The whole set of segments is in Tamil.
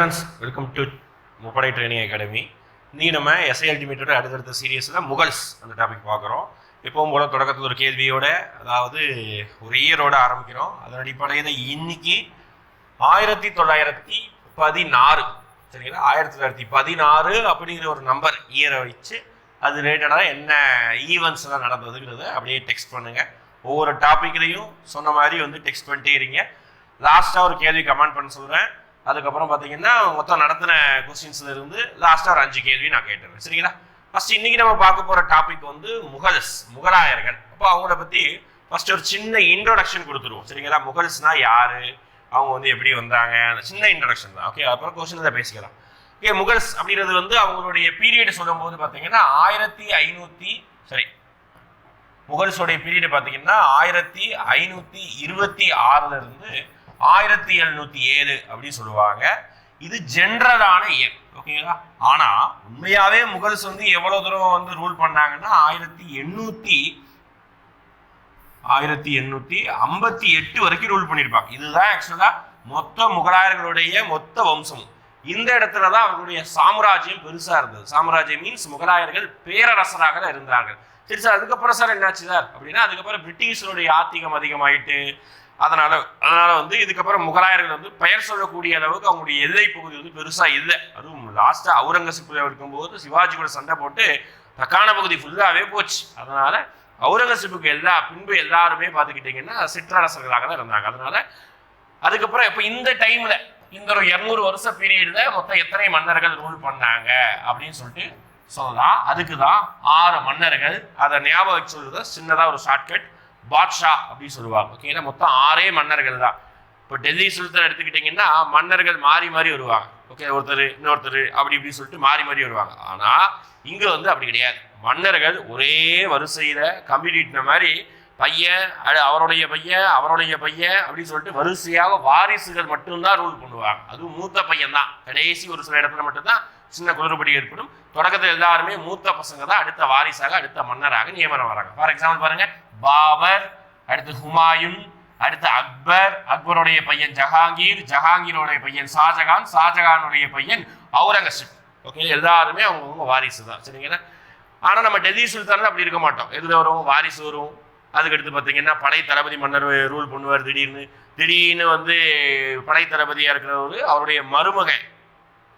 ஃப்ரெண்ட்ஸ் வெல்கம் டு முப்படை ட்ரைனிங் அகாடமி இன்னைக்கு நம்ம எஸ்ஐ அல்டிமேட்டோட அடுத்தடுத்த சீரியஸில் முகல்ஸ் அந்த டாபிக் பார்க்குறோம். எப்பவும் போல தொடக்கத்தில் ஒரு கேள்வியோட அதாவது ஒரு இயரோட ஆரம்பிக்கிறோம். அதன் அடிப்படையில் இன்னைக்கு ஆயிரத்தி தொள்ளாயிரத்தி பதினாறு சரிங்களா? ஆயிரத்தி தொள்ளாயிரத்தி பதினாறு அப்படிங்கிற ஒரு நம்பர் இயரை வச்சு அது ரிலேட்டடாக என்ன ஈவெண்ட்ஸ் எல்லாம் நடந்ததுங்கிறத அப்படியே டெக்ஸ்ட் பண்ணுங்கள் ஒவ்வொரு டாப்பிக்லையும் சொன்ன மாதிரி வந்து டெக்ஸ்ட் பண்ணிட்டே இருங்க. லாஸ்ட்டாக ஒரு கேள்வி கமெண்ட் பண்ண சொல்கிறேன் அதுக்கப்புறம் பார்த்தீங்கன்னா மொத்தம் நடத்தின கொஸ்டின்ஸ்ல இருந்து லாஸ்ட்டாக ஒரு அஞ்சு கேள்வி நான் கேட்டுறேன் சரிங்களா? ஃபர்ஸ்ட் இன்னைக்கு நம்ம பார்க்க போகிற டாபிக் வந்து முகல்ஸ் முகலாயர்கள். அப்போ அவங்கள பற்றி ஃபர்ஸ்ட் ஒரு சின்ன இன்ட்ரோடக்ஷன் கொடுத்துருவோம். சரிங்களா? முகல்ஸ்னா யாரு? அவங்க வந்து எப்படி வந்தாங்க? அந்த சின்ன இன்ட்ரொடக்ஷன் தான். ஓகே அப்புறம் கொஸ்டின் தான் பேசிக்கலாம். ஓகே முகல்ஸ் அப்படிங்கிறது வந்து அவங்களுடைய பீரியட் சொல்லும்போது பார்த்தீங்கன்னா ஆயிரத்தி ஐநூற்றி சரி முகல்ஸோடைய பீரியட் பார்த்தீங்கன்னா ஆயிரத்தி ஐநூற்றி இருபத்தி ஆறுல இருந்து ஆயிரத்தி எழுநூத்தி ஏழு அப்படின்னு சொல்லுவாங்க. இது ஜென்ரலான இயர் ஓகேங்களா? ஆனா உண்மையாவே முகல்ஸ் வந்து எவ்வளவு தூரம் வந்து ரூல் பண்ணாங்கன்னா ஆயிரத்தி எண்ணூத்தி ஆயிரத்தி எண்ணூத்தி ஐம்பத்தி எட்டு வரைக்கும் ரூல் பண்ணியிருப்பாங்க. இதுதான் ஆக்சுவலா மொத்த முகலாயர்களுடைய மொத்த வம்சம் இந்த இடத்துல தான் அவர்களுடைய சாம்ராஜ்யம் பெருசா இருந்தது. சாம்ராஜ்யம் மீன்ஸ் முகலாயர்கள் பேரரசராக தான் இருந்தார்கள். சரி சார் அதுக்கப்புறம் சார் என்னாச்சு சார்? அப்படின்னா அதுக்கப்புறம் பிரிட்டிஷருடைய ஆத்திகம் அதிகமாயிட்டு அதனால அதனால வந்து இதுக்கப்புறம் முகலாயர்கள் வந்து பெயர் சொல்லக்கூடிய அளவுக்கு அவங்களுடைய எல்லை பகுதி வந்து பெருசா இல்லை. அதுவும் லாஸ்டா அவுரங்கசீப்ல இருக்கும்போது சிவாஜி கூட சண்டை போட்டு தக்கான பகுதி ஃபுல்லாவே போச்சு. அதனால அவுரங்கசீப்புக்கு எல்லா பின்பு எல்லாருமே பார்த்துக்கிட்டிங்கன்னா சிற்றரசர்களாக தான் இருந்தாங்க. அதனால அதுக்கப்புறம் இப்போ இந்த டைம்ல இந்த ஒரு இரநூறு வருஷ பீரியட்ல மொத்தம் எத்தனை மன்னர்கள் ரூல் பண்ணாங்க அப்படின்னு சொல்லிட்டு சொல்லலாம். அதுக்கு தான் ஆறு மன்னர்கள். அதை ஞாபகம் வச்சு சொல்றது ஒரு ஷார்ட்கட் பாட்ஷா அப்படின்னு சொல்லுவாங்க. ஓகேங்களா மொத்தம் ஆறே மன்னர்கள் தான். இப்போ டெல்லி சுல்தான் எடுத்துக்கிட்டிங்கன்னா மன்னர்கள் மாறி மாறி வருவாங்க. ஓகே ஒருத்தர் இன்னொருத்தர் அப்படி இப்படி சொல்லிட்டு மாறி மாறி வருவாங்க. ஆனால் இங்கே வந்து அப்படி கிடையாது. மன்னர்கள் ஒரே வரிசையில் கம்யூனிட்டின மாதிரி பையன் அடு- அவருடைய பையன் அவருடைய பையன் அப்படின்னு சொல்லிட்டு வரிசையாக வாரிசுகள் மட்டும்தான் ரூல் பண்ணுவாங்க. அதுவும் மூத்த பையன் தான். கடைசி ஒரு சில இடத்துல மட்டும்தான் சின்ன குளறுபடி ஏற்படும். தொடக்கத்தில் எல்லாருமே மூத்த பசங்க தான் அடுத்த வாரிசாக அடுத்த மன்னராக நியமனம் வராங்க. ஃபார் எக்ஸாம்பிள் பாருங்க பாபர் அடுத்து ஹுமாயூன் அடுத்து அக்பர் அக்பருடைய பையன் ஜஹாங்கீர் ஜஹாங்கீருடைய பையன் ஷாஜகான் ஷாஜகானுடைய பையன் அவுரங்கசீப் ஓகே எல்லாருமே அவங்கவுங்க வாரிசு தான் சரிங்களா? ஆனால் நம்ம டெல்லி சுல்தானில் அப்படி இருக்க மாட்டோம். எதில் வரும் வாரிசு வரும் அதுக்கடுத்து பார்த்தீங்கன்னா படை தளபதி மன்னர் ரூல் பண்ணுவார் திடீர்னு. திடீர்னு வந்து படை தளபதியாக இருக்கிறவர் அவருடைய மருமகன்.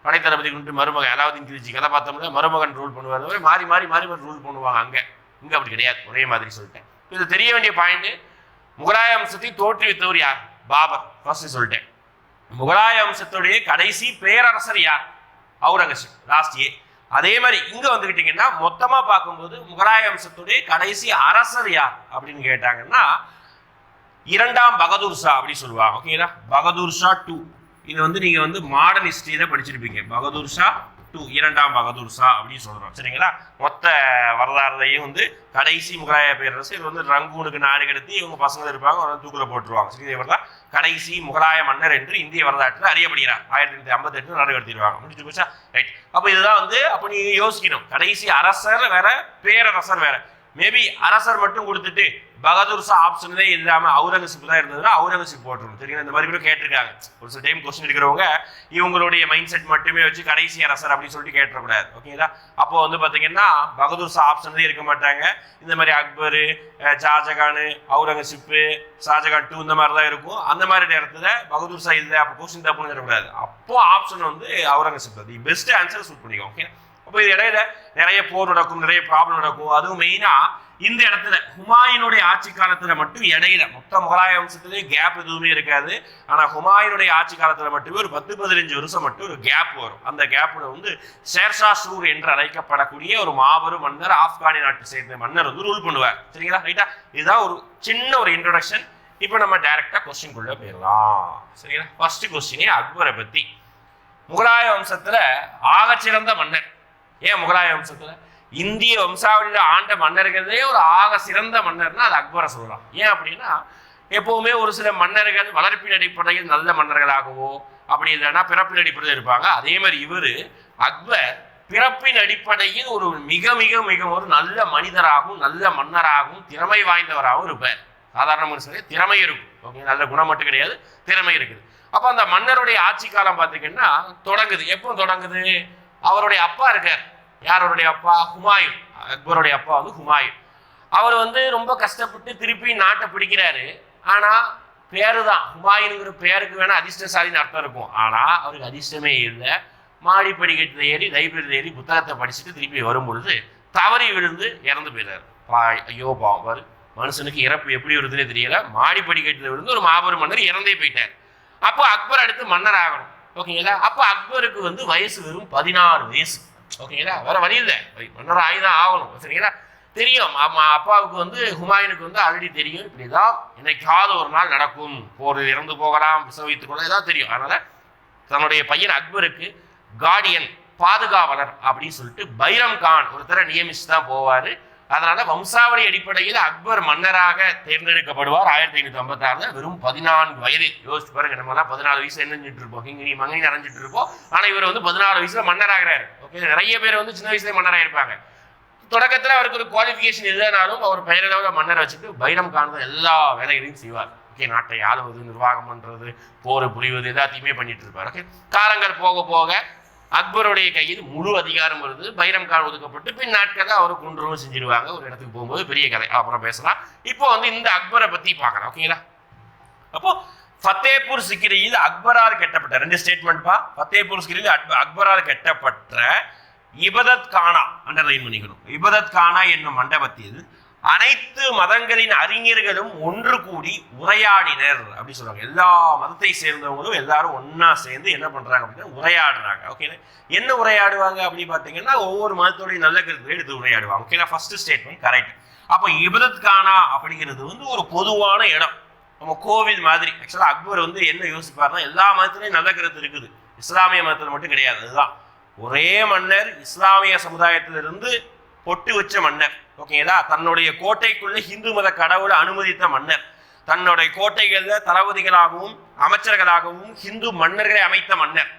படை தளபதி கொண்டு மருமகன் அலாவுதீன் கிரிஜி கதை பார்த்தோம்னா மருமகன் ரூல் பண்ணுவார். மாறி மாறி மாறி மாறி ரூல் பண்ணுவாங்க அங்கே. இங்கே அப்படி கிடையாது. ஒரே மாதிரி சொல்லிட்டேன். இது தெரிய வேண்டிய பாயிண்ட் முகலாய வம்சத்தை தோற்றுவித்தவர் யார்? பாபர். ஃபர்ஸ்ட் சொல்லிட்டேன். முகலாய வம்சத்துடைய கடைசி பேரரசர் யார்? அவுரங்கசீப். லாஸ்ட் ஏ அதே மாதிரி இங்க வந்துகிட்டீங்கன்னா மொத்தமா பார்க்கும்போது முகலாய வம்சத்துடைய கடைசி அரசர் யார் அப்படின்னு கேட்டாங்கன்னா இரண்டாம் பகதூர் ஷா அப்படின்னு சொல்லுவாங்க. ஓகேங்களா பகதூர் ஷா டூ இது வந்து நீங்க வந்து மாடர்ன் ஹிஸ்டரியில படிச்சிருப்பீங்க. பகதூர் ஷா டூ இரண்டாம் பகதூர் ஷா அப்படின்னு சொல்கிறோம் சரிங்களா? மொத்த வரலாறுலையும் வந்து கடைசி முகலாய பேரரசு இது வந்து ரங்கூனுக்கு நாடு கடத்தி இவங்க பசங்க இருப்பாங்க அவங்க தூக்கில் போட்டுருவாங்க. சரி இவர் தான் கடைசி முகலாய மன்னர் என்று இந்திய வரலாற்றில் அறியப்படுகிறார். ஆயிரத்தி தொள்ளாயிரத்தி ஐம்பத்தி எட்டு நாடு கடத்திடுவாங்க. முடிஞ்சு போச்சா? ரைட் அப்போ இதுதான் வந்து அப்போ நீ யோசிக்கணும். கடைசி அரசர் வேற பேரரசர் வேற. மேபி அரசர் மட்டும் கொடுத்துட்டு பகதூர் ஷா ஆப்ஷன்லே இல்லாமல் அவுரங்கசீப் தான் இருந்ததுன்னா அவுரங்கசீப் போட்டுரும் சரிங்களா இந்த மாதிரி கூட கேட்டிருக்காங்க. ஒரு சில டைம் கொஸ்டின் எடுக்கிறவங்க இவங்களுடைய மைண்ட் செட் மட்டுமே வச்சு கடைசி அரசர் அப்படின்னு சொல்லிட்டு கேட்டக்கூடாது ஓகேங்களா அப்போ வந்து பார்த்தீங்கன்னா பகதூர் ஷா ஆப்ஷன்லேயே இருக்க மாட்டாங்க. இந்த மாதிரி அக்பர் ஷாஜகான் அவுரங்கசீப்பு ஷாஜகான் டூ இந்த மாதிரி தான் இருக்கும். அந்த மாதிரி நேரத்தில் பகதூர் ஷா இல்லை அப்போ கொஸ்டின் தப்புன்னு சொல்லக்கூடாது அப்போ ஆப்ஷன் வந்து Aurangzeb the best answer suit பண்ணிக்கோ ஓகே அப்போ இது இடையில நிறைய போர் நடக்கும் நிறைய ப்ராப்ளம் நடக்கும். அதுவும் மெயினா இந்த இடத்துல ஹுமாயினுடைய ஆட்சி காலத்துல மட்டும் இடையில மொத்த முகலாய வம்சத்திலேயே கேப் எதுவுமே இருக்காது. ஆனா ஹுமாயினுடைய ஆட்சி காலத்துல மட்டுமே ஒரு பத்து பதினஞ்சு வருஷம் மட்டும் ஒரு கேப் வரும். அந்த கேப்ல வந்து ஷேர்ஷா சூர் என்று அழைக்கப்படக்கூடிய ஒரு மாபெரும் மன்னர் ஆப்கானி நாட்டை சேர்ந்த மன்னர் வந்து ரூல் பண்ணுவார். சரிங்களா? ரைட்டா இதுதான் ஒரு சின்ன ஒரு இன்ட்ரடக்ஷன் இப்போ நம்ம டைரக்டா கொஸ்டின் குள்ள போயிடலாம். சரிங்களா? ஃபர்ஸ்ட் கொஸ்டினே அக்பரை பத்தி. முகலாய வம்சத்துல ஆகச்சிறந்த மன்னர். ஏன் முகலாய வம்சத்தில்? இந்திய வம்சாவளியில் ஆண்ட மன்னர்களே ஒரு ஆக சிறந்த மன்னர்னா அது அக்பரை சொல்லலாம். ஏன் அப்படின்னா எப்போவுமே ஒரு சில மன்னர்கள் வளர்ப்பின் அடிப்படையில் நல்ல மன்னர்களாகவோ அப்படி இல்லைன்னா பிறப்பின் அடிப்படையில் இருப்பாங்க. அதே மாதிரி இவர் அக்பர் பிறப்பின் அடிப்படையில் ஒரு மிக மிக மிக ஒரு நல்ல மனிதராகவும் நல்ல மன்னராகவும் திறமை வாய்ந்தவராகவும் இருப்பார். சாதாரண மனுஷனே திறமை இருக்கும். ஓகே நல்ல குணம் மட்டும் கிடையாது திறமை இருக்குது. அப்போ அந்த மன்னருடைய ஆட்சி காலம் பார்த்தீங்கன்னா தொடங்குது. எப்போ தொடங்குது? அவருடைய அப்பா இருக்கார். யாருடைய அப்பா ஹுமாயூன். அக்பருடைய அப்பா வந்து ஹுமாயூன். அவர் வந்து ரொம்ப கஷ்டப்பட்டு திருப்பி நாட்டை பிடிக்கிறாரு. ஆனால் பேரு தான் ஹுமாயூனுங்கிற பேருக்கு அதிர்ஷ்ட அதிர்ஷ்டசாலின்னு அர்த்தம் இருக்கும். ஆனால் அவருக்கு அதிர்ஷ்டமே இல்லை. மாடி படிக்கட்டில் ஏறி லைப்ரரியில் ஏறி புத்தகத்தை படிச்சுட்டு திருப்பி வரும் பொழுது தவறி விழுந்து இறந்து போயிடுறாரு பா ஐயோ பாவர் மனுஷனுக்கு இறப்பு எப்படி வருதுன்னே தெரியல. மாடி படிக்கட்டில் விழுந்து ஒரு மாபெரும் மன்னர் இறந்தே போயிட்டார். அப்போ அக்பர் அடுத்து மன்னர் ஆகணும். ஓகேங்களா? அப்போ அக்பருக்கு வந்து வயசு வெறும் பதினாறு வயசு. ஓகேங்களா? வேற வழி இல்லை. மன்னர் ஆகிதான் ஆகணும். சரிங்களா? தெரியும். ஆமா அப்பாவுக்கு வந்து ஹுமாயூனுக்கு வந்து ஆல்ரெடி தெரியும். இப்படிதான் என்னைக்காவது ஒரு நாள் நடக்கும். போர் இறந்து போகலாம் விசவித்துக் கொள்ள ஏதாவது தெரியும். அதனால தன்னுடைய பையன் அக்பருக்கு கார்டியன் பாதுகாவலர் அப்படின்னு சொல்லிட்டு பைரம் கான் ஒருத்தரை நியமிச்சு தான் போவாரு. அதனால வம்சாவளி அடிப்படையில் அக்பர் மன்னராக தேர்ந்தெடுக்கப்படுவார் ஆயிரத்தி ஐநூத்தி ஐம்பத்தி ஆறுல வெறும் பதினான்கு வயது. யோசிச்சு பாருங்க நம்மலாம் பதினாலு வயசு என்ன செஞ்சுட்டு இருப்போம்? கிங்கினி மங்கனி நிறைஞ்சிட்டு இருப்போம். ஆனா இவர் வந்து பதினாலு வயசுல மன்னராகிறாரு. ஓகே நிறைய பேர் வந்து சின்ன வயசுல மன்னராயிருப்பாங்க தொடக்கத்துல அவருக்கு ஒரு குவாலிஃபிகேஷன் இல்லைனாலும் அவர் பெயரளவில் மன்னர் வச்சுட்டு பைரம் கான் எல்லா வேலைகளையும் செய்வார். ஓகே நாட்டை ஆளுவது நிர்வாகம் பண்றது போர் புரிவது எல்லாத்தையுமே பண்ணிட்டு இருப்பார். ஓகே காலங்கள் போக போக அக்பருடைய கையில் முழு அதிகாரம் வருது. பைரம் கால் ஒதுக்கப்பட்டு பின் நாட்களில் அவரை குன்றும் செஞ்சிருவாங்க. ஒரு இடத்துக்கு போகும்போது பெரிய கதை. அப்புறம் பேசலாம். இப்போ வந்து இந்த அக்பரை பத்தி பார்க்கலாம். ஓகேங்களா அப்போ ஃபத்தேபூர் சிக்கிரியில் அக்பரால் கட்டப்பட்ட ரெண்டு ஸ்டேட்மெண்ட்பா ஃபத்தேபூர் சிக்கிரியில் அக்பரால் கட்டப்பட்ட இபதத் கானா அண்டர்லைன் பண்ணிக்கணும். இபதத் கானா என்னும் மண்டபத்தில் அனைத்து மதங்களின் அறிஞர்களும் ஒன்று கூடி உரையாடினர் அப்படின்னு சொல்றாங்க. எல்லா மதத்தை சேர்ந்தவங்களும் எல்லாரும் ஒன்னா சேர்ந்து என்ன பண்றாங்க அப்படின்னா உரையாடுறாங்க. ஓகே என்ன உரையாடுவாங்க அப்படின்னு பார்த்தீங்கன்னா ஒவ்வொரு மதத்தோடைய நல்ல கருத்துக்களை எடுத்து உரையாடுவாங்க. ஓகேனா ஃபர்ஸ்ட் ஸ்டேட்மெண்ட் கரெக்ட் அப்போ இபதத் கானா அப்படிங்கிறது வந்து ஒரு பொதுவான இடம். நம்ம கோவில் மாதிரி. ஆக்சுவலாக அக்பர் வந்து என்ன யோசிப்பார்னா எல்லா மதத்துலையும் நல்ல கருத்து இருக்குது. இஸ்லாமிய மதத்தில் மட்டும் கிடையாது. அதுதான். ஒரே மன்னர் இஸ்லாமிய சமுதாயத்திலிருந்து பொட்டு வச்ச மன்னர். ஓகேங்களா தன்னுடைய கோட்டைக்குள்ள ஹிந்து மத கடவுளை அனுமதித்த மன்னர். தன்னுடைய கோட்டைகளில் தளபதிகளாகவும் அமைச்சர்களாகவும் ஹிந்து மன்னர்களை அமைத்த மன்னர்.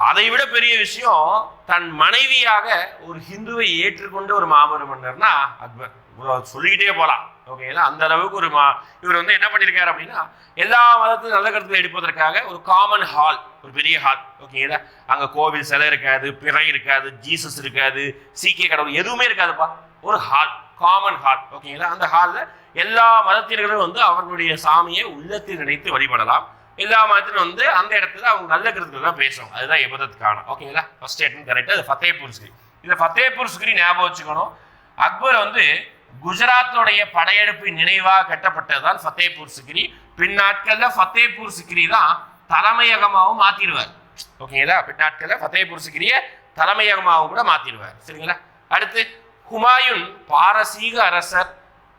அதை விட பெரிய விஷயம் தன் மனைவியாக ஒரு ஹிந்துவை ஏற்றுக்கொண்ட ஒரு மாபெரும் மன்னர்னா அக்பர் சொல்லிக்கிட்டே போகலாம் ஓகேங்களா அந்த அளவுக்கு ஒரு மா இவர் வந்து என்ன பண்ணியிருக்காரு அப்படின்னா எல்லா மதத்தையும் நல்ல கருத்துல எடுப்பதற்காக ஒரு காமன் ஹால் ஒரு பெரிய ஹால் ஓகேங்களா அங்கே கோவில் சிலை இருக்காது பிறை இருக்காது ஜீசஸ் இருக்காது சீக்கிய கடவுள் எதுவுமே இருக்காதுப்பா. ஒரு ஹால் காமன் ஹால் ஓகேங்களா அந்த ஹாலில் எல்லா மதத்தினர்களும் வந்து அவர்களுடைய சாமியை உள்ளத்தில் நினைத்து வழிபடலாம். எல்லா மதத்திலும் வந்து அந்த இடத்துல அவங்க நல்ல கருத்துக்கள் தான் பேசுவாங்க. அதுதான் எபதத்துக்கான ஓகேங்களா ஃபர்ஸ்ட் ஸ்டேட்மெண்ட் கரெக்டாக அது ஃபத்தேபூர் சிக்ரி இந்த ஃபத்தேபூர் சிக்ரி ஞாபகம் வச்சுக்கணும். அக்பர் வந்து குஜராத்தோடைய படையெடுப்பு நினைவாக கட்டப்பட்டது தான் ஃபத்தேபூர் சிக்ரி பின்னாட்களில் ஃபத்தேபூர் சிக்ரி தான் தலைமையகமாகவும் மாற்றிடுவார் ஓகேங்களா பின்னாட்களில் ஃபத்தேபூர் சிக்ரியை தலைமையகமாகவும் கூட மாற்றிடுவார் சரிங்களா? அடுத்து ஹுமாயூன் பாரசீக அரசர்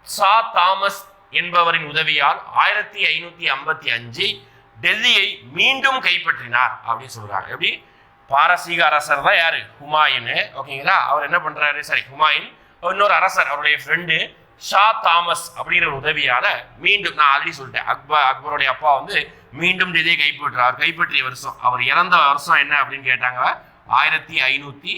சா தாமஸ் என்பவரின் உதவியால் ஆயிரத்தி ஐநூத்தி ஐம்பத்தி அஞ்சு டெல்லியை மீண்டும் கைப்பற்றினார் அப்படின்னு சொல்கிறாங்க எப்படி? பாரசீக அரசர் தான் யார்? ஹுமாயூன். ஓகேங்களா? அவர் என்ன பண்ணுறாரு சாரி ஹுமாயூன். இன்னொரு அரசர் அவருடைய ஃப்ரெண்டு ஷா தாமஸ் அப்படிங்கிற ஒரு மீண்டும் நான் ஆல்ரெடி சொல்லிட்டேன் அக்பர் அக்பருடைய அப்பா வந்து மீண்டும் டெல்லியை கைப்பற்றார் கைப்பற்றிய வருஷம் அவர் இறந்த வருஷம் என்ன அப்படின்னு கேட்டாங்க? ஆயிரத்தி ஐநூற்றி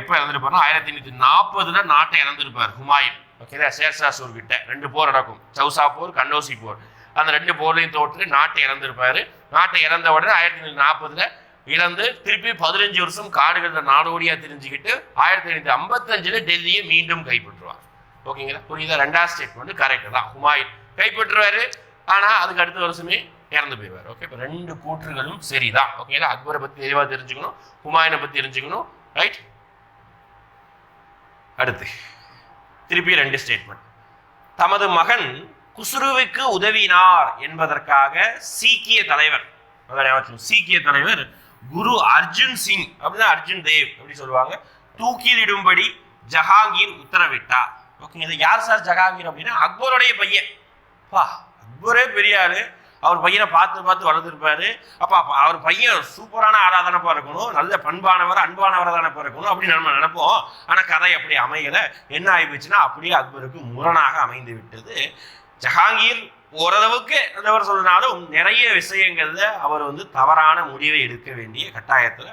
எப்போ இறந்துருப்பாருன்னா ஆயிரத்தி ஐநூற்றி நாற்பதுல நாட்டை இறந்துருப்பார் ஹுமாயூன். ஓகேங்களா? சேர்ஷா சூர்கிட்ட ரெண்டு போர் நடக்கும். சௌசா போர் கண்டோசி போர். அந்த ரெண்டு போர்லையும் தோற்று நாட்டை இறந்துருப்பார். நாட்டை இறந்த உடனே ஆயிரத்தி ஐநூத்தி நாற்பதுல இழந்து திருப்பி பதினஞ்சு வருஷம் காடுகளில் நாடோடியாக தெரிஞ்சுக்கிட்டு ஆயிரத்தி ஐநூத்தி ஐம்பத்தஞ்சில் டெல்லியை மீண்டும் கைப்பற்றுவார். ஓகேங்களா? புரியுதா? ரெண்டாவது ஸ்டேட்மெண்ட் கரெக்ட் தான். ஹுமாயூன் கைப்பற்றுவார். ஆனால் அதுக்கு அடுத்த வருஷமே இறந்து போயிடுவார். ஓகே? இப்போ ரெண்டு கூற்றுகளும் சரிதான். ஓகேங்களா? அக்பரை பற்றி தெளிவாக தெரிஞ்சுக்கணும். ஹுமாயூனை பற்றி தெரிஞ்சுக்கணும். ரைட் அடுத்து. திருப்பி ரெண்டு ஸ்டேட்மெண்ட் தமது மகன் குஸ்ருவுக்கு உதவினார் என்பதற்காக சீக்கிய தலைவர் சீக்கிய தலைவர் குரு அர்ஜுன் சிங் அப்படின்னா அர்ஜுன் தேவ் அப்படின்னு சொல்லுவாங்க. தூக்கிலிடும்படி ஜஹாங்கீர் உத்தரவிட்டார். ஓகே இது யார் சார் ஜஹாங்கீர் அப்படின்னா? அக்பருடைய பையன். பா அக்பரே பெரிய ஆளு. அவர் பையனை பார்த்து பார்த்து வளர்ந்துருப்பாரு அப்போ அவர் பையன் சூப்பரான ஆராதனப்பாக இருக்கணும். நல்ல பண்பானவர் அன்பானவர் தானப்பா இருக்கணும். அப்படின்னு நம்ம நினைப்போம். ஆனால் கதை அப்படி அமையலை. என்ன ஆயிப்போச்சுன்னா அப்படியே அக்பருக்கு முரணாக அமைந்து விட்டது. ஜஹாங்கீர் ஓரளவுக்கு அவர் சொன்னாலும் நிறைய விஷயங்கள்ல அவர் வந்து தவறான முடிவை எடுக்க வேண்டிய கட்டாயத்தில்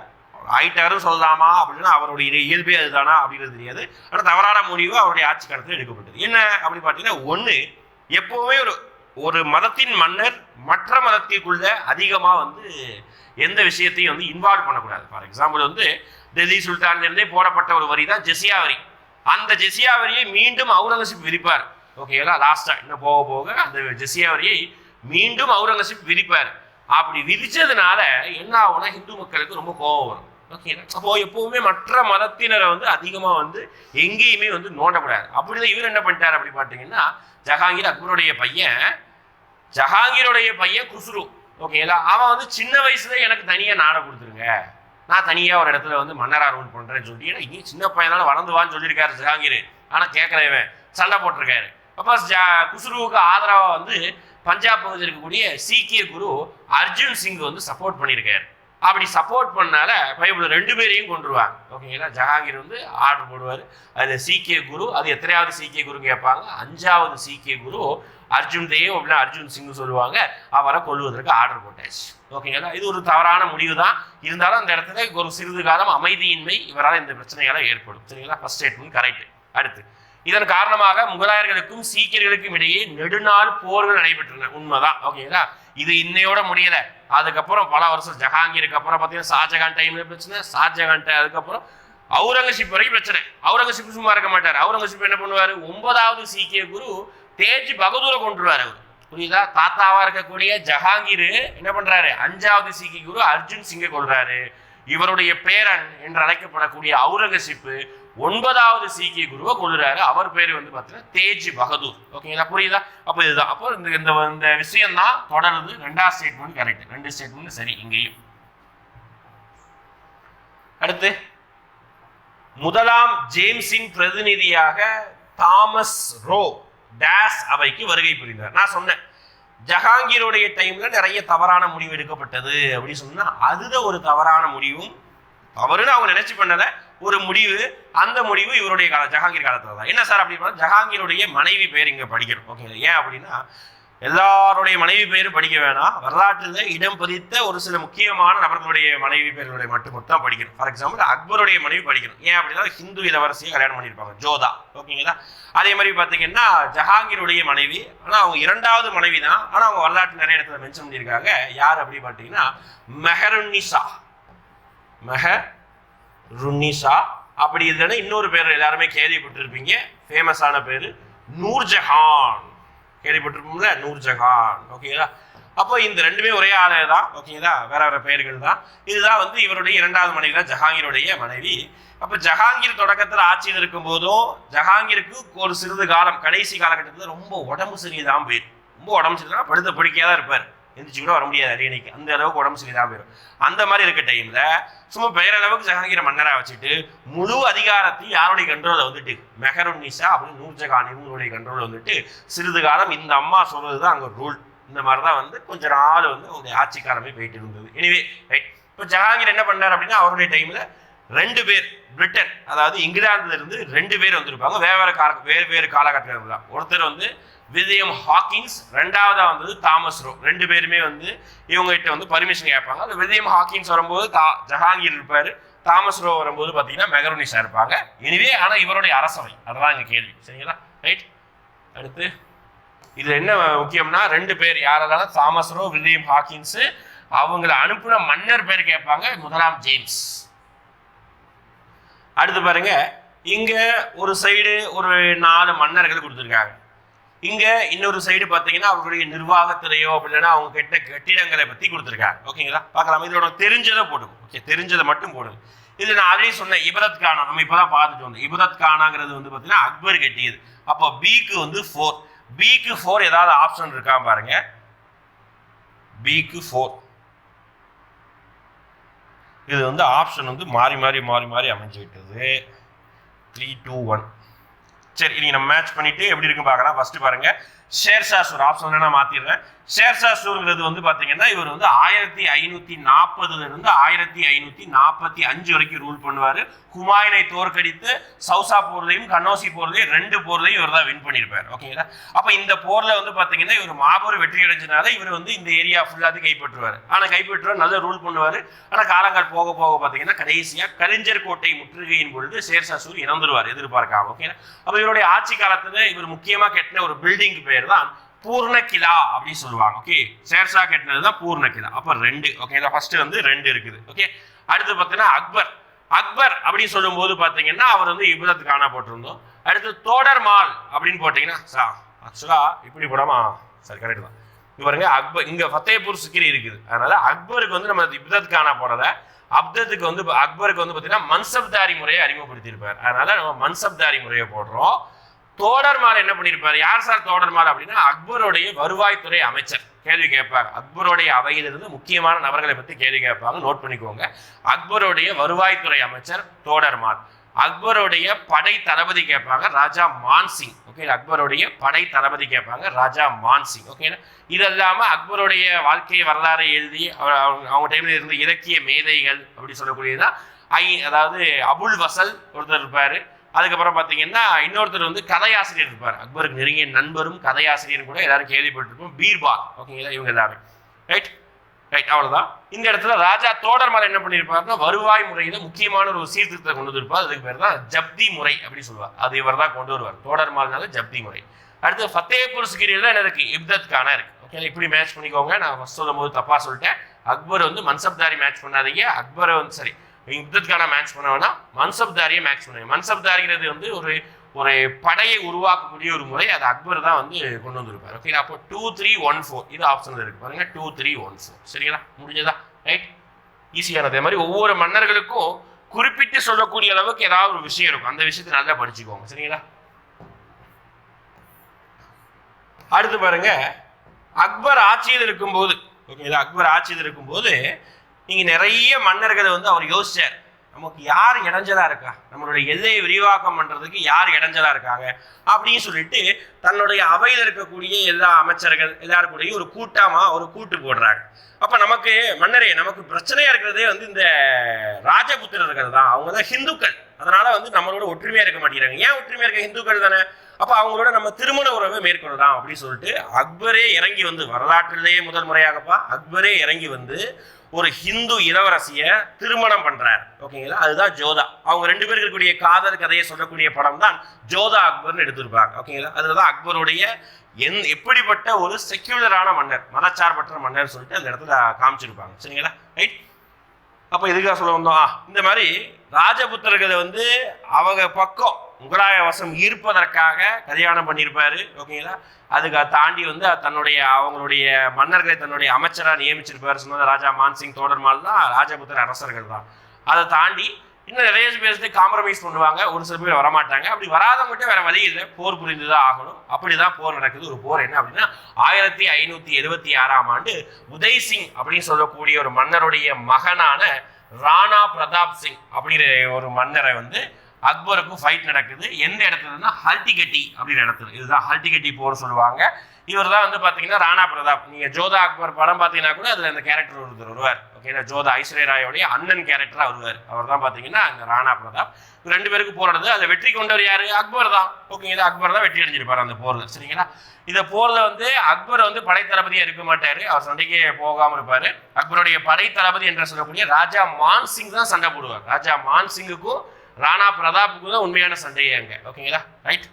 ஆயிட்டாரும் சொல்லலாமா அப்படின்னா அவருடைய இயல்பே அதுதானா அப்படிங்கிறது தெரியாது. ஆனால் தவறான முடிவு அவருடைய ஆட்சி காலத்தில் எடுக்கப்பட்டது. என்ன அப்படி பார்த்தீங்கன்னா ஒன்று எப்போவுமே ஒரு ஒரு மதத்தின் மன்னர் மற்ற மதத்திற்குள்ள அதிகமாக வந்து எந்த விஷயத்தையும் வந்து இன்வால்வ் பண்ணக்கூடாது. ஃபார் எக்ஸாம்பிள் வந்து டெல்லி சுல்தான்லேருந்தே போடப்பட்ட ஒரு வரி தான் ஜெசியா வரி. அந்த ஜெசியா வரியை மீண்டும் அவுரங்கசீப் விரிப்பார் ஓகேங்களா லாஸ்டா இன்னும் போக போக அந்த ஜெசியா வரியை மீண்டும் அவுரங்கசீப் விதிப்பார். அப்படி விதிச்சதுனால என்ன ஆகும்னா இந்து மக்களுக்கு ரொம்ப கோபம் வரும். ஓகேங்களா அப்போ எப்பவுமே மற்ற மதத்தினரை வந்து அதிகமா வந்து எங்கேயுமே வந்து நோண்டக்கூடாது. அப்படிதான் இவர் என்ன பண்ணிட்டார் அப்படி பார்த்தீங்கன்னா ஜஹாங்கீர் அக்பருடைய பையன் ஜஹாங்கீருடைய பையன் குஸ்ரு. ஓகேங்களா அவன் வந்து சின்ன வயசுல எனக்கு தனியா நாடை கொடுத்துருங்க. நான் தனியா ஒரு இடத்துல வந்து மன்னர் ரூல் பண்றேன்னு சொல்லி ஏன்னா இங்கே சின்ன பையனால வளர்ந்து வான்னு சொல்லியிருக்காரு ஜஹாங்கீர். ஆனா கேட்கறவன் சண்டை போட்டிருக்காரு. அப்போ ஜா குசுருவுக்கு ஆதரவாக வந்து பஞ்சாப் பகுதியில் இருக்கக்கூடிய சீக்கிய குரு அர்ஜுன் சிங் வந்து சப்போர்ட் பண்ணியிருக்காரு. அப்படி சப்போர்ட் பண்ணால பைபிள் ரெண்டு பேரையும் கொண்டுருவாங்க ஓகேங்களா ஜஹாங்கீர் வந்து ஆர்டர் போடுவார். அதில் சீக்கிய குரு அது எத்தனையாவது சீக்கிய குரு கேட்பாங்க. அஞ்சாவது சீக்கிய குரு அர்ஜுன் தேவ் அப்படின்னா அர்ஜுன் சிங் சொல்லுவாங்க. அவரை கொல்வதற்கு ஆர்டர் போட்டாச்சு. ஓகேங்களா இது ஒரு தவறான முடிவு தான் இருந்தாலும் அந்த இடத்துல ஒரு சிறிது காலம் அமைதியின்மை இவரால் இந்த பிரச்சனைகளை ஏற்படும். சரிங்களா? ஃபர்ஸ்ட் ஸ்டேட்மெண்ட் கரெக்ட் அடுத்து. இதன் காரணமாக முகலாயர்களுக்கும் சீக்கியர்களுக்கும் இடையே நெடுநாள் போர்கள் நடைபெற்றன உண்மைதான். ஓகேங்களா? இது இன்னையோட முடியல. அதுக்கப்புறம் பல வருஷம் ஜஹாங்கீருக்கு அப்புறம் பார்த்தீங்கன்னா ஷாஜகான் டைம்ல பிரச்சனை ஷாஜகான் time அதுக்கப்புறம் அவுரங்கசீப் வரைக்கும் பிரச்சனை. அவுரங்கசீப் சும்மா இருக்க மாட்டார். அவுரங்கசீப் என்ன பண்ணுவார்? ஒன்பதாவது சீக்கிய குரு தேஜ் பகதூரை கொண்டுருவார் அவர். புரியுதா? தாத்தாவா இருக்கக்கூடிய ஜஹாங்கீர் என்ன பண்றாரு? அஞ்சாவது சீக்கிய குரு அர்ஜுன் சிங்கை கொள்றாரு இவருடைய பேரன் என்று அழைக்கப்படக்கூடிய அவுரங்கசீப்பு ஒன்பதாவது சீக்கிய குருவை கொள்ளுறாரு அவர் பேர் வந்து பார்த்தீங்கன்னா தேஜ் பகதூர். ஓகேங்களா புரியுதா? அப்போ இதுதான். அப்போ இந்த இந்த இந்த விஷயம் தான் தொடருது. ரெண்டாவது ஸ்டேட்மெண்ட் கரெக்ட் ரெண்டு ஸ்டேட்மெண்ட் சரி இங்கேயும். அடுத்து முதலாம் ஜேம்ஸின் பிரதிநிதியாக தாமஸ் ரோ டேஸ் அவைக்கு வருகை புரிந்தார். நான் சொன்னேன் ஜஹாங்கீருடைய டைம்ல நிறைய தவறான முடிவு எடுக்கப்பட்டது அப்படின்னு சொன்னா அதுதான் ஒரு தவறான முடிவும் தவறுன்னு அவங்க நினைச்சு பண்ணலை. ஒரு முடிவு அந்த முடிவு இவருடைய கால ஜஹாங்கீர் காலத்தில் தான் என்ன சார் அப்படின்னா ஜஹாங்கீருடைய மனைவி பெயர் இங்கே படிக்கணும். ஓகே ஏன் அப்படின்னா எல்லாருடைய மனைவி பெயரும் படிக்க வேணாம். வரலாற்றில் இடம் பதித்த ஒரு சில முக்கியமான நபர்களுடைய மனைவி பெயர்களுடைய மட்டும் மட்டும் தான் படிக்கணும். ஃபார் எக்ஸாம்பிள் அக்பருடைய மனைவி படிக்கணும். ஏன் அப்படின்னா ஹிந்து இளவரசியை கல்யாணம் பண்ணியிருப்பாங்க. ஜோதா. ஓகேங்களா அதே மாதிரி பார்த்தீங்கன்னா ஜஹாங்கீருடைய மனைவி ஆனால் அவங்க இரண்டாவது மனைவி தான் ஆனால் அவங்க வரலாற்று நிறைய இடத்துல மென்ஷன் பண்ணியிருக்காங்க. யார் அப்படி பார்த்தீங்கன்னா மெஹருன்னிசா மெஹ ருன்னிசா அப்படி இல்லைன்னா இன்னொரு பேர் எல்லாருமே கேள்விப்பட்டிருப்பீங்க. ஃபேமஸான பேர் நூர்ஜஹான். கேள்விப்பட்டிருப்போம்ல நூர்ஜஹான். ஓகேங்களா அப்போ இந்த ரெண்டுமே ஒரே ஆளே தான். ஓகேங்களா வேற வேற பெயர்கள் தான். இதுதான் வந்து இவருடைய இரண்டாவது மனைவி தான் ஜஹாங்கீருடைய மனைவி. அப்போ ஜஹாங்கீர் தொடக்கத்தில் ஆட்சியில் இருக்கும் போதும் ஜஹாங்கீருக்கு ஒரு சிறிது காலம் கடைசி காலகட்டத்தில் ரொம்ப உடம்பு சரியில்லாம போயிடும் ரொம்ப உடம்பு சரியில்லாம படுத்த பிடிக்காதான் இருப்பார். எந்திரிச்சு கூட வர முடியாது அரியணைக்கு அந்த அளவுக்கு உடம்பு சரிதான் போயிடும் அந்த மாதிரி இருக்க டைம்ல சும்மா பெயரளவுக்கு ஜஹாங்கீரை மன்னரா வச்சுட்டு முழு அதிகாரத்தையும் யாருடைய கண்ட்ரோல வந்துட்டு? மெஹருன் நிசா அப்படின்னு நூர்ஜஹான் இவங்களுடைய கண்ட்ரோல வந்துட்டு சிறிது காலம் இந்த அம்மா சொல்றது தான் அங்க ரூல் இந்த மாதிரி தான் வந்து கொஞ்ச நாள் வந்து அவருடைய ஆட்சி காலமே போயிட்டு இருந்தது. எனிவே ரைட் இப்போ ஜஹாங்கீர் என்ன பண்ணார் அப்படின்னா அவருடைய டைம்ல ரெண்டு பேர் பிரிட்டன் அதாவது இங்கிலாந்துல இருந்து ரெண்டு பேர் வந்திருப்பாங்க. வேறு வேறு கால வேறு வேறு காலகட்டத்தில் தான் ஒருத்தர் வந்து வில்லியம் ஹாக்கின்ஸ் ரெண்டாவதா வந்தது தாமஸ் ரோ. ரெண்டு பேருமே வந்து இவங்க கிட்ட வந்து பர்மிஷன் கேட்பாங்க. அது வில்லியம் ஹாக்கின்ஸ் வரும்போது தா ஜஹாங்கீர் இருப்பார். தாமஸ் ரோ வரும்போது பார்த்தீங்கன்னா மெகரோனிஷா இருப்பாங்க. எனிவே ஆனால் இவருடைய அரசவை. அதுதான் இங்கே கேள்வி. சரிங்களா? ரைட் அடுத்து இது என்ன முக்கியம்னா ரெண்டு பேர் யாரெல்லாம்? தாமஸ் ரோ வில்லியம் ஹாக்கின்ஸு அவங்கள அனுப்புன மன்னர் பேர் கேட்பாங்க. முதலாம் ஜேம்ஸ். அடுத்து பாருங்க இங்க ஒரு சைடு ஒரு நாலு மன்னர்கள் கொடுத்துருக்காங்க. இங்க இன்னொரு சைடு பாத்தீங்கன்னா அவங்களுடைய நிர்வாகத்திலேயோ அப்படி இல்லைன்னா அவங்க கெட்ட கட்டிடங்களை பத்தி கொடுத்துருக்காங்க. ஓகேங்களா பார்க்கலாம். இதோட தெரிஞ்சதை போடுங்க. ஓகே தெரிஞ்சதை மட்டும் போடுங்க. இது நான் ஆல்ரெடி சொன்னேன் இபரத் கானா நம்ம இப்பதான் பார்த்துட்டு வந்தோம். இபரத் கானாங்கிறது வந்து பாத்தீங்கன்னா அக்பர் கட்டியது. அப்போ பிக்கு வந்து ஃபோர் பிக்கு ஃபோர் ஏதாவது ஆப்ஷன் இருக்கா பாருங்க. பிக்கு ஃபோர் இது வந்து ஆப்ஷன் வந்து மாறி மாறி மாறி மாறி அமைஞ்சு விட்டது த்ரீ டூ ஒன் சரி இனி நம்ம மேட்ச் பண்ணிட்டு எப்படி இருக்கு பார்க்கலாம். ஃபர்ஸ்ட் பாருங்க. ஷேர்ஷா சூர் ஆப்ஷன் நான் மாத்திடுறேன். ஷேர்ஷாசூர்ங்கிறது வந்து பாத்தீங்கன்னா இவர் வந்து ஆயிரத்தி ஐநூத்தி நாற்பதுல இருந்து ஆயிரத்தி ஐநூத்தி நாற்பத்தி அஞ்சு வரைக்கும் ரூல் பண்ணுவாரு. ஹுமாயூனை தோற்கடித்து சௌசா போர்லையும் கன்னோசி போர்லையும் ரெண்டு போர்லையும் இவர் தான் வின் பண்ணியிருப்பார் ஓகேங்களா அப்ப இந்த போர்ல வந்து பாத்தீங்கன்னா இவர் மாபெரும் வெற்றி அடைஞ்சனால இவர் வந்து இந்த ஏரியா ஃபுல்லாத்தையும் கைப்பற்றுவார். ஆனா கைப்பற்றுவார் நல்ல ரூல் பண்ணுவார். ஆனா காலங்கள் போக போக பாத்தீங்கன்னா கடைசியா கலிஞ்சர் கோட்டை முற்றுகையின் பொழுது ஷேர்ஷாசூர் இறந்துருவார் எதிர்பார்க்காம. ஓகேங்களா அப்ப இவருடைய ஆட்சி காலத்துல இவர் முக்கியமா கட்டின ஒரு பில்டிங் பேர். தான் பூர்ணகிலா அப்படின்னு சொல்லுவாங்க ஓகே ஷேர்ஷா கட்டினது தான் பூர்ணகிலா. அப்ப ரெண்டு ஓகே ஃபர்ஸ்ட் வந்து ரெண்டு இருக்குது ஓகே அடுத்து பார்த்தீங்கன்னா அக்பர். அக்பர் அப்படின்னு சொல்லும்போது பார்த்தீங்கன்னா அவர் வந்து இபுதத் கானா போட்டிருந்தோம். அடுத்து தோடர்மால் அப்படின்னு போட்டீங்கன்னா சா ஆக்சுவலா இப்படி போடாமா சரி கரெக்ட் தான். பாருங்க அக்பர் இங்க ஃபத்தேபூர் சிக்கிரி இருக்குது. அதனால அக்பருக்கு வந்து நம்ம இப்தத் கானா போடல. அப்தத்துக்கு வந்து அக்பருக்கு வந்து பார்த்தீங்கன்னா மன்சப்தாரி முறையை அறிமுகப்படுத்தியிருப்பார். அதனால நம்ம மன்சப்தாரி முறையை போடுறோம். தோடர்மால் என்ன பண்ணியிருப்பார் யார் சார் தோடர்மால் அப்படின்னா அக்பருடைய வருவாய்த்துறை அமைச்சர். கேள்வி கேட்பாங்க அக்பருடைய அவையிலிருந்து முக்கியமான நபர்களை பற்றி கேள்வி கேட்பாங்க. நோட் பண்ணிக்கோங்க. அக்பருடைய வருவாய்த்துறை அமைச்சர் தோடர்மால் அக்பருடைய படை தளபதி கேட்பாங்க ராஜா மான்சிங். ஓகே அக்பருடைய படை தளபதி கேட்பாங்க ராஜா மான்சிங். ஓகே இது இல்லாமல் அக்பருடைய வாழ்க்கை வரலாறை எழுதி அவர் அவங்க அவங்க டைம்ல இருந்த இலக்கிய மேதைகள் அப்படி சொல்லக்கூடியதுதான். ஐ அதாவது அபுல் வசல் ஒருத்தர் இருப்பாரு. அதுக்கப்புறம் பார்த்தீங்கன்னா இன்னொருத்தர் வந்து கதையாசிரியர் இருப்பார். அக்பருக்கு நெருங்கிய நண்பரும் கதையாசிரியரும் கூட எல்லாரும் கேள்விப்பட்டிருப்போம். பீர்பால். ஓகேங்களா இவங்க எல்லாமே ரைட் ரைட் அவ்வளோதான் இந்த இடத்துல ராஜா தோடர்மால் என்ன பண்ணியிருப்பாருன்னா வருவாய் முறையில் முக்கியமான ஒரு சீர்திருத்தத்தை கொண்டு வந்திருப்பார். அதுக்கு பேர் தான் ஜப்தி முறை அப்படின்னு சொல்லுவார். அது இவர் தான் கொண்டு வருவார். தோடர்மால்னால ஜப்தி முறை. அடுத்து ஃபத்தேபூர் சிகிரியில் என்ன இருக்கு. இப்தத் கானா இருக்கு ஓகே இப்படி மேட்ச் பண்ணிக்கோங்க. நான் ஃபஸ்ட் சொல்லும் போது தப்பாக சொல்லிட்டேன். அக்பர் வந்து மன்சப்தாரி மேட்ச் பண்ணாதீங்க. அக்பரை வந்து சரி யுத்தத்துக்கான கானா மேட்ச் பண்ண வேணாம். மன்சப்தாரியை மேட்ச் பண்ணுவேன் மன்சப்தாரிங்கிறது வந்து ஒரு ஒரு படையை உருவாக்கக்கூடிய ஒரு முறை. அது அக்பர் தான் வந்து கொண்டு வந்திருப்பார். ஓகே அப்போ டூ த்ரீ ஒன் ஃபோர் இது ஆப்ஷன் இருக்கு. பாருங்க. டூ த்ரீ ஒன் ஃபோர் சரிங்களா? முடிஞ்சதா? ரைட் ஈஸியானது அதே மாதிரி ஒவ்வொரு மன்னர்களுக்கும் குறிப்பிட்டு சொல்லக்கூடிய அளவுக்கு ஏதாவது ஒரு விஷயம் இருக்கும். அந்த விஷயத்தை நல்லா படிச்சுக்கோங்க. சரிங்களா? அடுத்து பாருங்க. அக்பர் ஆட்சியில் இருக்கும்போது ஓகேங்களா அக்பர் ஆட்சியில் இருக்கும்போது இங்கே நிறைய மன்னர்களை வந்து அவர் யோசிச்சார். நமக்கு யார் இடைஞ்சலா இருக்கா? நம்மளுடைய எல்லையை விரிவாக்கம் பண்றதுக்கு யார் இடைஞ்சலா இருக்காங்க? அப்படின்னு சொல்லிட்டு தன்னுடைய அவையில் இருக்கக்கூடிய எல்லா அமைச்சர்கள் எல்லாரும் கூடயும் ஒரு கூட்டமா ஒரு கூட்டு போடுறாங்க. அப்ப நமக்கு மன்னரே நமக்கு பிரச்சனையா இருக்கிறதே வந்து இந்த ராஜபுத்திரர்கள் தான். அவங்க தான் ஹிந்துக்கள். அதனால வந்து நம்மளோட ஒற்றுமையா இருக்க மாட்டேங்கிறாங்க. ஏன் ஒற்றுமையா இருக்க? ஹிந்துக்கள் தானே. அப்ப அவங்களோட நம்ம திருமண உறவை மேற்கொள்ளலாம் அப்படின்னு சொல்லிட்டு அக்பரே இறங்கி வந்து வரலாற்றிலேயே முதல் முறையாகப்பா அக்பரே இறங்கி வந்து ஒரு ஹிந்து இளவரசிய திருமணம் பண்ணுறார் ஓகேங்களா? அதுதான் ஜோதா. அவங்க ரெண்டு பேருக்கு இருக்கக்கூடிய காதல் கதையை சொல்லக்கூடிய படம் தான் ஜோதா அக்பர்னு எடுத்திருப்பாங்க. ஓகேங்களா? அதுதான் அக்பருடைய என் எப்படிப்பட்ட ஒரு செக்யூலரான மன்னர் மதச்சார்பற்ற மன்னர் சொல்லிட்டு அந்த இடத்துல காமிச்சிருப்பாங்க. சரிங்களா? ரைட் அப்போ எதுக்காக சொல்ல வந்தோம்? ஆ, இந்த மாதிரி ராஜபுத்திரர்களை வந்து அவங்க பக்கம் முகலாய வசம் ஈர்ப்பதற்காக கல்யாணம் பண்ணியிருப்பாரு ஓகேங்களா? அதுக்கு தாண்டி வந்து தன்னுடைய அவங்களுடைய மன்னர்களை தன்னுடைய அமைச்சராக நியமிச்சிருப்பாரு சொன்னது ராஜா மான்சிங் தோடர்மால் தான் ராஜபுத்திர அரசர்கள் தான். அதை தாண்டி இன்னும் நிறைய பேருக்கு காம்ப்ரமைஸ் பண்ணுவாங்க ஒரு சில பேர் வரமாட்டாங்க. அப்படி வராதவங்ககிட்ட வேற வழி இல்லை போர் புரிந்து தான் ஆகணும். அப்படிதான் போர் நடக்குது. ஒரு போர் என்ன அப்படின்னா ஆயிரத்தி ஐநூத்தி எழுபத்தி ஆறாம் ஆண்டு உதய் சிங் அப்படின்னு சொல்லக்கூடிய ஒரு மன்னருடைய மகனான ராணா பிரதாப் சிங் அப்படிங்கிற ஒரு மன்னரை வந்து அக்பருக்கும் ஃபைட் நடக்குது. எந்த இடத்துலன்னா ஹல்டிகட்டி அப்படின்ற இடத்துல. இதுதான் ஹல்டிகட்டி போர் சொல்லுவாங்க. இவர் தான் வந்து பார்த்தீங்கன்னா ராணா பிரதாப். நீங்கள் ஜோதா அக்பர் படம் பார்த்தீங்கன்னா கூட அதில் அந்த கேரக்டர் ஒருத்தர் வருவார். ஓகேங்களா ஜோதா ஐஸ்வர்ய ராயோடைய அண்ணன் கேரக்டராக வருவார். அவர் தான் பார்த்தீங்கன்னா அந்த ராணா பிரதாப். ரெண்டு பேருக்கு போராடுது அதை வெற்றி கொண்டவர் யார்? அக்பர் தான் ஓகேங்களா அக்பர் தான் வெற்றி அடைஞ்சிருப்பார் அந்த போரில். சரிங்களா? இந்த போரில் வந்து அக்பர் வந்து படைத்தளபதியாக இருக்க மாட்டார். அவர் சண்டைக்கு போகாமல் இருப்பார். அக்பருடைய படைத்தளபதி என்று சொல்லக்கூடிய ராஜா மான் சிங் தான் சண்டை போடுவார். ராஜா மான் சிங்குக்கும் ராணா பிரதாப்புக்கு தான் உண்மையான சண்டையே அங்கே. ஓகேங்களா ரைட்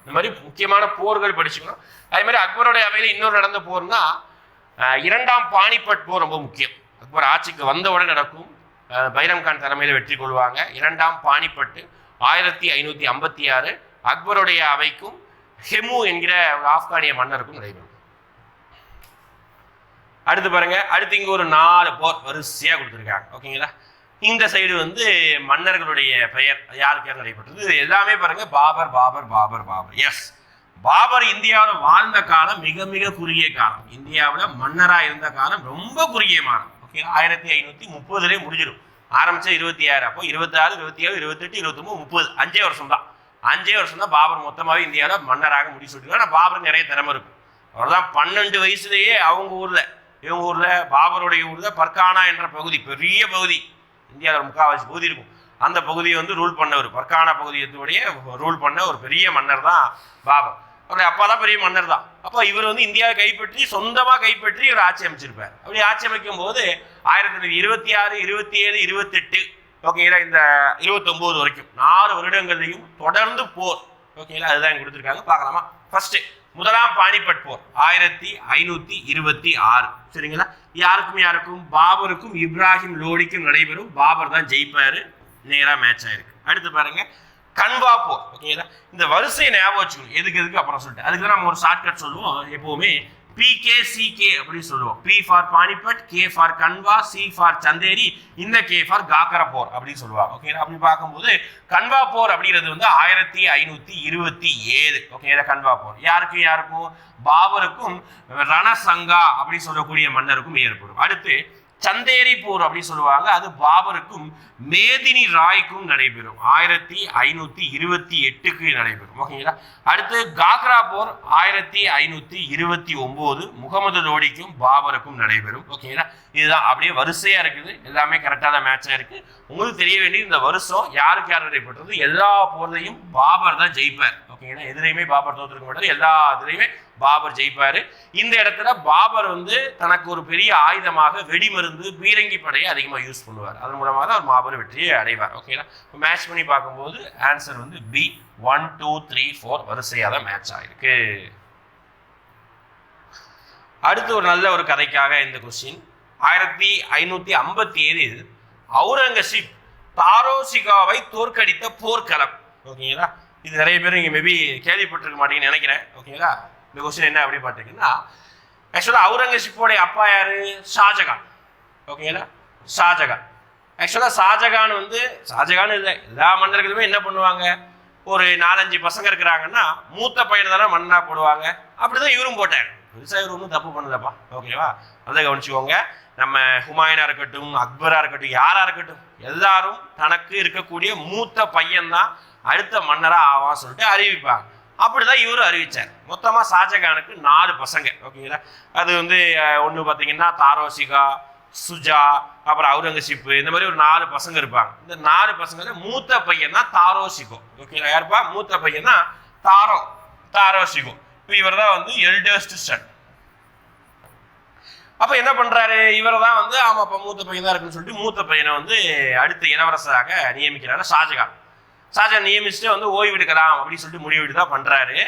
இந்த மாதிரி முக்கியமான போர்கள் படிச்சுக்கணும். அதே மாதிரி அக்பருடைய அவையில் இன்னொரு நடந்த போர்னா இரண்டாம் பானிபட் போர் ரொம்ப முக்கியம். அக்பர் ஆட்சிக்கு வந்தவுடன் நடக்கும். பைரம்கான் பைரம் கான் தலைமையில் வெற்றி கொள்வாங்க. இரண்டாம் பாணிபட்டு ஆயிரத்தி ஐநூற்றி ஐம்பத்தி ஆறு அக்பருடைய அவைக்கும் ஹெமு என்கிற ஒரு ஆப்கானிய மன்னருக்கும் நடைபெறும். அடுத்து பாருங்க. அடுத்து இங்கே ஒரு நாலு போர் வரிசையாக கொடுத்துருக்காங்க. ஓகேங்களா இந்த சைடு வந்து மன்னர்களுடைய பெயர். யாருக்கு யார் நடைபெற்றது? எல்லாமே பாருங்க பாபர் பாபர் பாபர் பாபர். எஸ் பாபர் இந்தியாவில் வாழ்ந்த காலம் மிக மிக குறுகிய காலம். இந்தியாவில் மன்னராக இருந்த காலம் ரொம்ப குறுகிய காலம். ஓகே ஆயிரத்தி ஐநூற்றி முப்பதுலேயே முடிஞ்சிடும். ஆரம்பிச்ச இருபத்தி ஆறு அப்போ இருபத்தாறு இருபத்தி ஏழு இருபத்தெட்டு இருபத்தொம்பது முப்பது. அஞ்சே வருஷம் தான். அஞ்சே வருஷம் தான் பாபர் மொத்தமாகவே இந்தியாவில் மன்னராக முடிச்சுட்டு ஆனால் பாபர் நிறைய திறமை இருக்கும் அவர் தான் பன்னெண்டு வயசுலேயே அவங்க ஊரில் இவங்க ஊரில் பாபருடைய ஊரில் பர்கானா என்ற பகுதி பெரிய பகுதி. இந்தியாவில் முக்கால்வாசி பகுதி இருக்கும். அந்த பகுதியை வந்து ரூல் பண்ணவர் பர்கானா பகுதியத்துடைய ரூல் பண்ண ஒரு பெரிய மன்னர் தான் பாபர் அவருடைய அப்பா தான் பெரிய மன்னர் தான். அப்போ இவர் வந்து இந்தியாவை கைப்பற்றி சொந்தமாக கைப்பற்றி இவர் ஆட்சி அமைச்சிருப்பார் அப்படி ஆட்சி அமைக்கும் போது ஆயிரத்தி தொள்ளாயிரத்தி இருபத்தி ஆறு இருபத்தி ஏழு இருபத்தெட்டு ஓகேங்களா இந்த இருபத்தொம்போது வரைக்கும். நாலு வருடங்களையும் தொடர்ந்து போர். ஓகேங்களா அதுதான் கொடுத்துருக்காங்க. பார்க்கலாமா? ஃபர்ஸ்ட்டு முதலாம் பானிபட் போர் ஆயிரத்தி ஐநூத்தி இருபத்தி ஆறு. சரிங்களா? யாருக்கும் யாருக்கும்? பாபருக்கும் இப்ராஹிம் லோடிக்கும் நடைபெறும். பாபர் தான் ஜெயிப்பாரு. நேரா மேட்ச் ஆயிருக்கு. அடுத்து பாருங்க கன்வா போர். ஓகேங்களா? இந்த வரிசையை ஞாபகம் வச்சுக்கணும். எதுக்கு எதுக்கு அப்புறம் சொல்லிட்டு அதுக்கு தான் நம்ம ஒரு ஷார்ட்கட் சொல்லுவோம். எப்பவுமே பிகே சிகே அப்படின்னு சொல்லுவோம். P for Panipat K for Khanwa C for Chanderi இந்த கே ஃபார் காக்கர போர் அப்படின்னு சொல்லுவாங்க. ஓகே அப்படி பார்க்கும்போது கன்வா போர் அப்படிங்கிறது வந்து ஆயிரத்தி ஐநூத்தி இருபத்தி ஏழு. ஓகே கன்வா போர் யாருக்கும் யாருக்கும்? பாபருக்கும் ரணசங்கா அப்படின்னு சொல்லக்கூடிய மன்னருக்கும் ஏற்படும். அடுத்து சந்தேரி போர் அப்படின்னு சொல்லுவாங்க. அது பாபருக்கும் மேதினி ராய்க்கும் நடைபெறும். ஆயிரத்தி ஐநூத்தி இருபத்தி எட்டுக்கு நடைபெறும். ஓகேங்களா? அடுத்து காக்ரா போர் ஆயிரத்தி ஐநூத்தி இருபத்தி ஒன்பது முகமது லோடிக்கும் பாபருக்கும் நடைபெறும். ஓகேங்களா? இதுதான் அப்படியே வரிசையா இருக்குது. எல்லாமே கரெக்டாக தான் மேட்சா இருக்கு உங்களுக்கு தெரிய வேண்டிய இந்த வருஷம் யாருக்கு யார் நடைபெற்றது எல்லா போர்லையும் பாபர் தான் ஜெயிப்பார். ஓகேங்களா எதிரையுமே பாபர் தோத்துருக்க மாட்டார். எல்லா இதுலையுமே பாபர் ஜெயிப்பாரு. இந்த இடத்துல பாபர் வந்து தனக்கு ஒரு பெரிய ஆயுதமாக வெடிமருந்து பீரங்கி படையை அதிகமாக யூஸ் பண்ணுவார். அதன் மூலமாக தான் அவர் மாபெரும் வெற்றியை அடைவார். ஓகேங்களா மேட்ச் பண்ணி பார்க்கும்போது ஆன்சர் வந்து B one two three four வரிசையாக தான் மேட்ச் ஆகிருக்கு அடுத்து ஒரு நல்ல ஒரு கதைக்காக இந்த கொஸ்டின் ஆயிரத்தி ஐநூத்தி ஐம்பத்தி ஏழில் அவுரங்கசீப் தாரோசிகாவை தோற்கடித்த போர்க்களம். ஓகேங்களா இது நிறைய பேர் இங்கே மேபி கேள்விப்பட்டிருக்க மாட்டீங்கன்னு நினைக்கிறேன். ஓகேங்களா இந்த கொஸ்டின் என்ன அப்படி பார்த்தீங்கன்னா ஆக்சுவலாக அவுரங்கசீப்போடைய அப்பா யார்? ஷாஜகான். ஓகேங்களா ஷாஜகான். ஆக்சுவலாக ஷாஜகான் வந்து ஷாஜகான் இல்லை எல்லா மன்னர்களுமே என்ன பண்ணுவாங்க? ஒரு நாலஞ்சு பசங்க இருக்கிறாங்கன்னா மூத்த பையனை தானே மன்னா போடுவாங்க. அப்படிதான் இவரும் போட்டார். பெருசாக இவர் ஒன்றும் தப்பு பண்ணலப்பா. ஓகேவா அதை கவனிச்சுக்கோங்க. நம்ம ஹுமாயினாக இருக்கட்டும் அக்பராக இருக்கட்டும் யாராக இருக்கட்டும் எல்லாரும் தனக்கு இருக்கக்கூடிய மூத்த பையன்தான் அடுத்த மன்னராக ஆவான்னு சொல்லிட்டு அறிவிப்பாங்க. அப்படிதான் இவரும் அறிவிச்சார். மொத்தமா ஷாஜகானுக்கு நாலு பசங்க ஓகேங்களா அது வந்து ஒன்று பார்த்தீங்கன்னா தாரோசிகா சுஜா அப்புறம் அவுரங்கசீப்பு இந்த மாதிரி ஒரு நாலு பசங்க இருப்பாங்க. இந்த நாலு பசங்க மூத்த பையன் தான் தாரோசிகோ ஓகேங்களா யாருப்பா? மூத்த பையன் தான் தாரோ தாரோசிகோ. இப்போ இவர் தான் வந்து எல்டர்ஸ்ட் சன் அப்ப என்ன பண்றாரு? இவர் தான் வந்து ஆமா அப்ப மூத்த பையன் தான் இருக்குன்னு சொல்லிட்டு மூத்த பையனை வந்து அடுத்த இளவரசராக நியமிக்கிறாரு ஷாஜகான். ஷாஜகான் நியமிச்சுட்டு வந்து ஓய்வு எடுக்கலாம் அப்படின்னு சொல்லிட்டு முடிவு தான் பண்றாரு.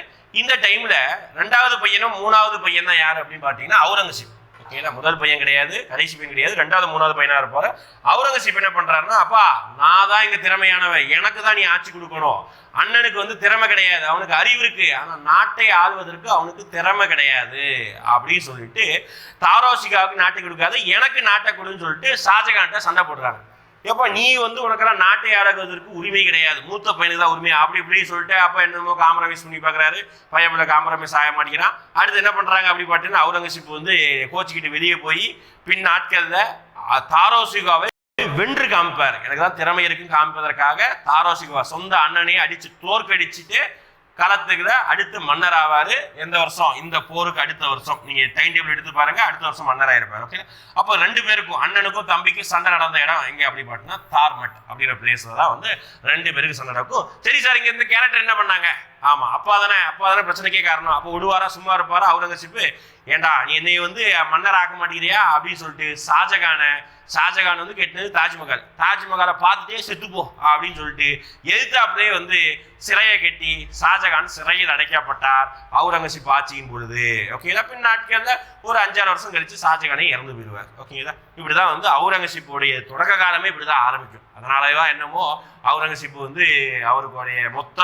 இந்த டைம்ல ரெண்டாவது பையனும் மூணாவது பையன் தான் யார் அப்படின்னு பார்த்தீங்கன்னா அவுரங்கசீப். ஓகேங்களா முதல் பையன் கிடையாது கடைசி பையன் கிடையாது ரெண்டாவது மூணாவது பையனாக இருப்பார். அவுரங்கசீப் என்ன பண்ணுறாருன்னா அப்பா நான் தான் இங்கே திறமையானவன் எனக்கு தான் நீ ஆட்சி கொடுக்கணும். அண்ணனுக்கு வந்து திறமை கிடையாது அவனுக்கு அறிவு இருக்கு. ஆனா நாட்டை ஆள்வதற்கு அவனுக்கு திறமை கிடையாது அப்படின்னு சொல்லிட்டு தாரோசிகாவுக்கு நாட்டை கொடுக்காது எனக்கு நாட்டை கொடுன்னு சொல்லிட்டு ஷாஜகான்ட்ட சண்டை போடுறாங்க. எப்போ நீ வந்து உனக்கெல்லாம் நாட்டை ஆளுவதற்கு உரிமை கிடையாது. மூத்த பையனுக்கு தான் உரிமை. அப்படி இப்படின்னு சொல்லிட்டு அப்போ என்னமோ காம்ப்ரமைஸ் பண்ணி பார்க்குறாரு. பையன் காம்ப்ரமைஸ் ஆக மாட்டேங்கிறான். அடுத்து என்ன பண்ணுறாங்க அப்படி பார்த்தீங்கன்னா அவுரங்கசீப் வந்து கோச்சிக்கிட்டு வெளியே போய் பின் நாட்களில் தாரோசிகாவை வென்று காமிப்பார். எனக்கு தான் திறமை இருக்குன்னு காமிப்பதற்காக தாரோசிகா சொந்த அண்ணனையே அடித்து தோற்கடிச்சிட்டு களத்துக்குள்ள அடுத்து மன்னர் ஆவாரு. எந்த வருஷம்? இந்த போருக்கு அடுத்த வருஷம். நீங்க டைம் டேபிள் எடுத்து பாருங்க. அடுத்த வருஷம் மன்னர் ஆயிருப்பாரு ஓகே அப்போ ரெண்டு பேருக்கும் அண்ணனுக்கும் தம்பிக்கும் சண்டை நடந்த இடம் எங்க அப்படி பார்த்தீங்கன்னா தார்மட் அப்படிங்கிற பிளேஸ்ல தான் வந்து ரெண்டு பேருக்கு சண்டை நடக்கும். சரி சார் இங்க இந்த கேரக்டர் என்ன பண்ணாங்க? ஆமா அப்பா தானே அப்பா தானே பிரச்சனைக்கே காரணம். அப்போ விடுவாரா சும்மா இருப்பாரா அவுரங்கசீப்பு? ஏண்டா நீ என்னை வந்து மன்னர் ஆக்க மாட்டேங்கிறியா அப்படின்னு சொல்லிட்டு ஷாஜகானை ஷாஜகான் வந்து கெட்டினது தாஜ்மஹால். தாஜ்மஹாலை பார்த்துட்டே செத்துப்போ அப்படின்னு சொல்லிட்டு எதிர்த்தாப்புலேயே வந்து சிறையை கட்டி ஷாஜகான் சிறையில் அடைக்கப்பட்டார் அவுரங்கசீப் ஆட்சியின் பொழுது. ஓகேங்களா பின் நாட்கள்ல ஒரு அஞ்சாறு வருஷம் கழிச்சு ஷாஜகானே இறந்து போயிடுவார். ஓகேங்களா இப்படிதான் வந்து அவுரங்கசீப்போடைய தொடக்க காலமே இப்படிதான் ஆரம்பிக்கும். அதனாலதான் என்னமோ அவுரங்கசீப் வந்து அவருடைய மொத்த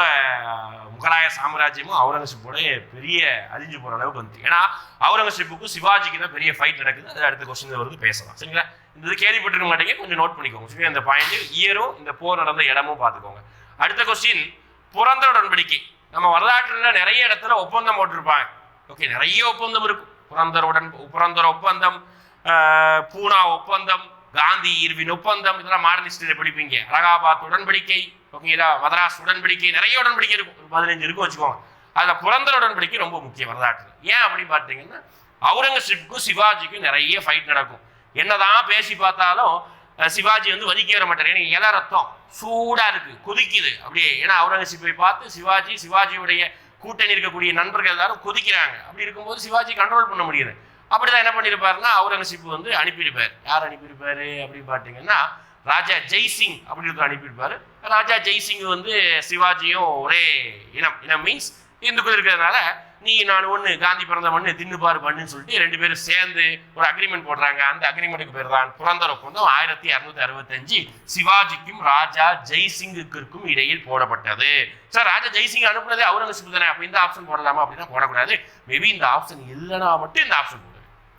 முகலாய சாம்ராஜ்யமும் அவுரங்கசீப்போடைய பெரிய அழிஞ்சு போகிற அளவுக்கு வந்து. ஏன்னா அவுரங்கசீப்புக்கும் சிவாஜிக்கு தான் பெரிய ஃபைட் நடக்குது. அது அடுத்த கொஸ்டின் வருது பேசலாம். சரிங்களா? இந்த இது கேள்விப்பட்டிருக்க மாட்டேங்க. கொஞ்சம் நோட் பண்ணிக்கோங்க. சரிங்களா இந்த பாயிண்ட் இயரும் இந்த போர் நடந்த இடமும் பார்த்துக்கோங்க. அடுத்த கொஸ்டின் புரந்தர உடன்படிக்கை. நம்ம வரலாற்றுல நிறைய இடத்துல ஒப்பந்தம் போட்டிருப்பாங்க. ஓகே நிறைய ஒப்பந்தம் இருக்கும். புரந்தர் உடன் புரந்தர ஒப்பந்தம் பூனா ஒப்பந்தம் காந்தி இர்வின் ஒப்பந்தம் இதெல்லாம் மாடலிஸ்ட் படிப்பீங்க. அலகாபாத் உடன்படிக்கை ஓகேங்களா? மதராஸ் உடன்படிக்கை நிறைய உடன்படிக்கை இருக்கும். ஒரு பதினஞ்சு இருக்கும் வச்சுக்கோங்க. அதில் புரந்தர உடன்படிக்கை ரொம்ப முக்கியம் வரலாற்று ஏன் அப்படின்னு பார்த்தீங்கன்னா அவுரங்கசீப்புக்கும் சிவாஜிக்கும் நிறைய ஃபைட் நடக்கும். என்னதான் பேசி பார்த்தாலும் சிவாஜி வந்து வதிக்க வர மாட்டார். ஏன்னா இல ரத்தம் சூடாக இருக்குது கொதிக்குது. அப்படியே ஏன்னா அவுரங்கசீப்பை பார்த்து சிவாஜி சிவாஜியுடைய கூட்டணி இருக்கக்கூடிய நண்பர்கள் எல்லாரும் கொதிக்கிறாங்க. அப்படி இருக்கும்போது சிவாஜி கண்ட்ரோல் பண்ண முடியல. அப்படிதான் என்ன பண்ணியிருப்பாருன்னா அவுரங்கசீப் வந்து அனுப்பியிருப்பார். யார் அனுப்பியிருப்பார் அப்படின்னு பார்த்தீங்கன்னா ராஜா ஜெய்சிங் அப்படின்னு அனுப்பியிருப்பார். ராஜா ஜெய்சிங் வந்து சிவாஜியும் ஒரே இனம். இனம் மீன்ஸ் இந்துக்கள் இருக்கிறதுனால நீ நான் ஒன்று காந்தி பிறந்த மண்ணு தின்னு பாரு பண்ணுன்னு சொல்லிட்டு ரெண்டு பேரும் சேர்ந்து ஒரு அக்ரிமெண்ட் போடுறாங்க. அந்த அக்ரிமெண்ட்டுக்கு பேர் தான் புரந்தர ஒப்பந்தம் ஆயிரத்தி அறுநூத்தி அறுபத்தஞ்சு சிவாஜிக்கும் ராஜா ஜெய்சிங்குக்கும் இடையில் போடப்பட்டது. சார் ராஜா ஜெய்சிங் அனுப்புனதே அவுரங்கசீப் தானே. அப்போ இந்த ஆப்ஷன் போடலாமா? அப்படின்னா போடக்கூடாது. மேபி இந்த ஆப்ஷன் இல்லைனா மட்டும் இந்த ஆப்ஷன் போடுங்க